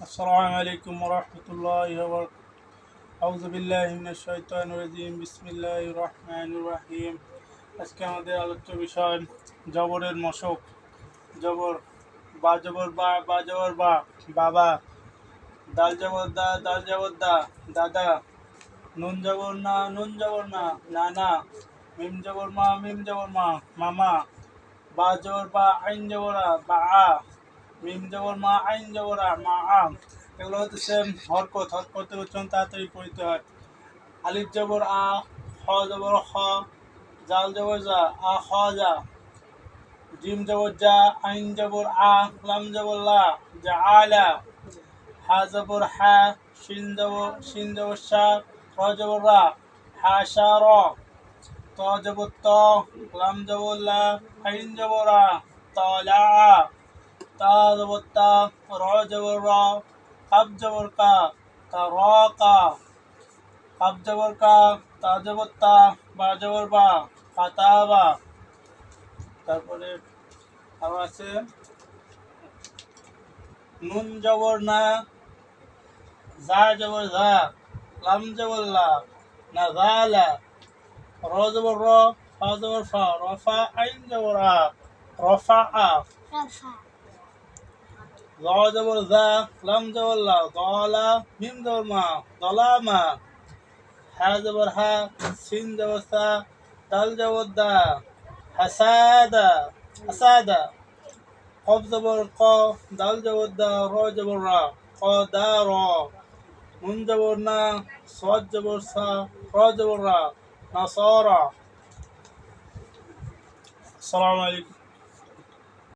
আসসালামু আলাইকুম রহমতুল্লাহ আউযু বিল্লাহি মিনাশ শাইতানির রাজিম। বিসমিল্লাহির রহমানির রহিম। আজকে আমাদের আলোচ্য বিষয় জবরের মশক। জবর, বা জবর, বা বা জবর, বা, বাবা। দাল জবর, দা, দাল জবর, দা, দাদা। নুন জবর, না, নুন জবর, না, নানা। মিম জবর, মা, মিম জবর, মা, মামা। বা জবর, বা, আইন জবরা বা, আ। মিম জবর মা আইন জবরা মা আম। এগুলো হচ্ছে হরকত, হরকতের উচ্চারণ তাড়াতাড়ি পড়িতে হয়। আলিফ জবর আ খ জবর খ জাল জবর যা আ খ যা জিম জবর যা আইন জবর আ, লাম জবর লা যা আলা হা জবর হা, শিন জবর শিন জবর শা র জবর রা। হা শা র। ত জবর ত, লাম জবর লা, আইন জবর আ তলা তা জবর তা র জবর র কাব জবর কা তা র কা কাব জবর তা জবর বা জবর বা বা তারপরে আবার আছে নুন জবর না যা জবর যা লাম জবর লা না জালা র জবর র ফা জবর ফা রফা আইন জবর আ। রফা। আ জ জবর যা লাম দলা মিম হা জবর হা সিন জবর সা দাল জবর দা হাসাদা ক দাল জবর দা র জবর ক দা র নুন জবর সদ জবর সা র জবর রা নাসারা আসসালামু আলাইকুম।